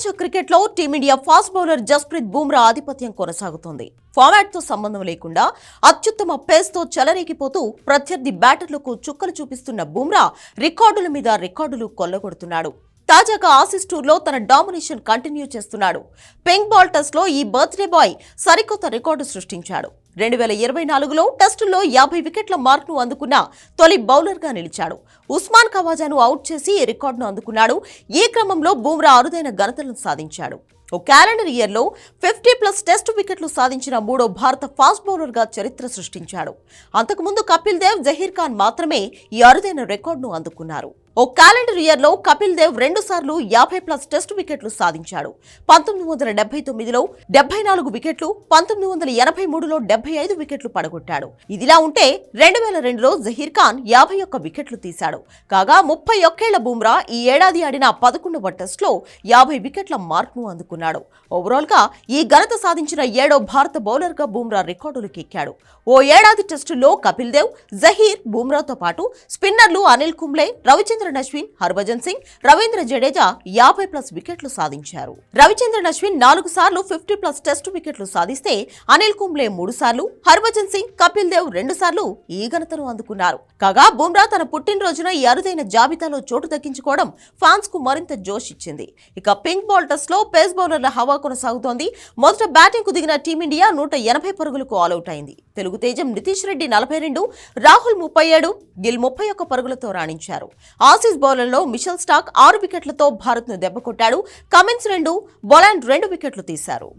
ప్రపంచ క్రికెట్లో team India fast bowler Jasprit Bumrah ఆధిపత్యం కొనసాగుతోంది. ఫార్మాట్తో సంబంధం లేకుండా అత్యుత్తమ పేస్తో చెలరేగిపోతూ ప్రత్యర్థి బ్యాటర్లకు చుక్కలు చూపిస్తున్న బూమ్రా రికార్డుల మీద రికార్డులు కొల్లగొడుతున్నాడు. తాజాగా ఆసిస్ టూర్లో తన డామినేషన్ కంటిన్యూ చేస్తున్నాడు. పెంక్ బాల్ టెస్ట్లో ఈ బర్త్డే బాయ్ సరికొత్త రికార్డు సృష్టించాడు. రెండు వేల ఇరవై నాలుగులో టెస్టుల్లో యాభై వికెట్ల మార్క్ను అందుకున్న తొలి బౌలర్గా నిలిచాడు. ఉస్మాన్ ఖవాజాను అవుట్ చేసి ఈ రికార్డును అందుకున్నాడు. ఈ క్రమంలో బూమ్రా అరుదైన ఘనతలను సాధించాడు. ఓ క్యాలెండర్ ఇయర్లో ఫిఫ్టీ ప్లస్ టెస్ట్ వికెట్లు సాధించిన మూడో భారత ఫాస్ట్ బౌలర్గా చరిత్ర సృష్టించాడు. అంతకుముందు కపిల్ దేవ్ జహీర్ ఖాన్ మాత్రమే ఈ అరుదైన రికార్డును అందుకున్నారు. ఓ క్యాలెండర్ ఇయర్లో కపిల్ దేవ్ రెండు సార్లు యాభై ప్లస్ టెస్ట్ వికెట్లు సాధించాడు. పంతొమ్మిది వందల డెబ్బై తొమ్మిదిలో డెబ్బై నాలుగు వికెట్లు పంతొమ్మిది వందల ఎనభై మూడులో డెబ్బై ఐదు వికెట్లు పడగొట్టాడు. ఇదిలా ఉంటే రెండు వేల రెండులో జహీర్ ఖాన్ యాభై ఒక్క వికెట్లు తీశాడు. కాగా ముప్పై ఒక్కేళ్ళ బూమ్రా ఈ ఏడాది ఆడిన పదకొండవ టెస్ట్లో యాభై వికెట్ల మార్క్ను అందుకున్నాడు. ఓవరాల్గా ఈ ఘనత సాధించిన ఏడో భారత బౌలర్గా బూమ్రా రికార్డులు కెక్కాడు. ఓ ఏడాది టెస్టులో కపిల్ దేవ్ జహీర్ బుమ్రాతో పాటు స్పిన్నర్లు అనిల్ కుంబ్లే రవిచంద్ర రవిచంద్రన్ అశ్విన్ హర్భజన్ సింగ్ రవీంద్ర జడేజా యాభై ప్లస్ వికెట్లు సాధించారు. రవిచంద్రన్ అశ్విన్ నాలుగు సార్లు ఫిఫ్టీ ప్లస్ టెస్ట్ వికెట్లు సాధిస్తే అనిల్ కుంబ్లే మూడు సార్లు హర్భజన్ సింగ్ కపిల్ దేవ్ రెండు సార్లు ఈ ఘనతను అందుకున్నారు. కాగా బుమ్రా తన పుట్టినరోజున ఈ అరుదైన జాబితాలో చోటు దక్కించుకోవడం ఫ్యాన్స్కు మరింత జోష్ ఇచ్చింది. ఇక పింక్ బాల్ టెస్ట్లో పేస్ బౌలర్ల హవా కొనసాగుతోంది. మొదట బ్యాటింగ్కు దిగిన టీమిండియా నూట ఎనభై పరుగులకు ఆలౌట్ అయింది. తెలుగు తేజం నితీష్ రెడ్డి నలభై రెండు రాహుల్ ముప్పై ఏడు గిల్ ముప్పై ఒక్క పరుగులతో రాణించారు. ఆసీస్ బౌలర్లో మిషల్ స్టాక్ ఆరు వికెట్లతో భారత్ను దెబ్బకొట్టాడు కమిన్స్ రెండు బొలాండ్ రెండు వికెట్లు తీశారు.